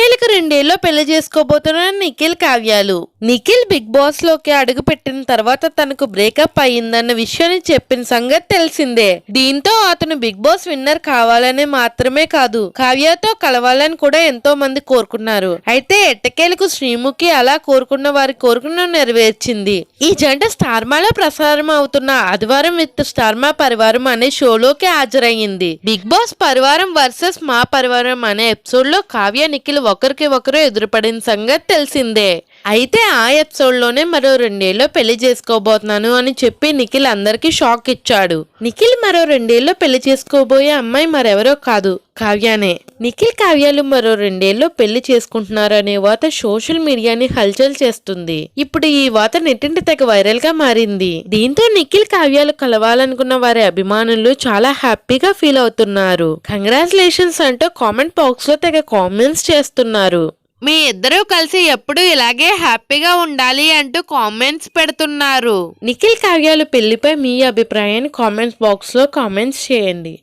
నిఖిల్కి రెండేళ్ళలో పెళ్ళి చేసుకోబోతున్న నిఖిల్ కావ్యాలు. నిఖిల్ బిగ్ బాస్లోకి అడుగు పెట్టిన తర్వాత తనకు బ్రేకప్ అయ్యిందన్న విషయాన్ని చెప్పిన సంగతి తెలిసిందే. దీంతో అతను బిగ్ బాస్ విన్నర్ కావాలని మాత్రమే కాదు కావ్యతో కలవాలని కూడా ఎంతో మంది కోరుకున్నారు. అయితే ఎట్టకేలకు శ్రీముఖి అలా కోరుకున్న వారి కోరికను నెరవేర్చింది. ఈ జంట స్టార్మాలో ప్రసారం అవుతున్న ఆదివారం విత్ స్టార్మా పరివారం అనే షోలోకి హాజరయ్యింది. బిగ్ బాస్ పరివారం వర్సెస్ మా పరివారం అనే ఎపిసోడ్లో కావ్య నిఖిల్ ఒకరికి ఒకరు ఎదురుపడిన సంగతి తెలిసిందే. అయితే ఆ ఎపిసోడ్లోనే మరో రెండేళ్ళు పెళ్ళి చేసుకోబోతున్నాను అని చెప్పి నిఖిల్ అందరికీ షాక్ ఇచ్చాడు. నిఖిల్ మరో రెండేళ్ళు పెళ్ళి చేసుకోబోయే అమ్మాయి మరెవరో కాదు కావ్యానే. నిఖిల్ కావ్యాలు మరో రెండేళ్ళు పెళ్ళి చేసుకుంటున్నారు అనే వాత సోషల్ మీడియాని హల్చల్ చేస్తుంది. ఇప్పుడు ఈ వాత నెట్టింటి తెగ వైరల్గా మారింది. దీంతో నిఖిల్ కావ్యాలు కలవాలనుకున్న వారి అభిమానులు చాలా హ్యాపీగా ఫీల్ అవుతున్నారు. కంగ్రాచులేషన్స్ అంటూ కామెంట్ బాక్స్లో తెగ కామెంట్స్ చేస్తున్నారు. మీ ఇద్దరూ కలిసి ఎప్పుడు ఇలాగే హ్యాపీగా ఉండాలి అంటూ కామెంట్స్ పెడుతున్నారు. నిఖిల్ కావ్యాలు పెళ్ళిపై మీ అభిప్రాయాన్ని కామెంట్స్ బాక్స్లో కామెంట్స్ చేయండి.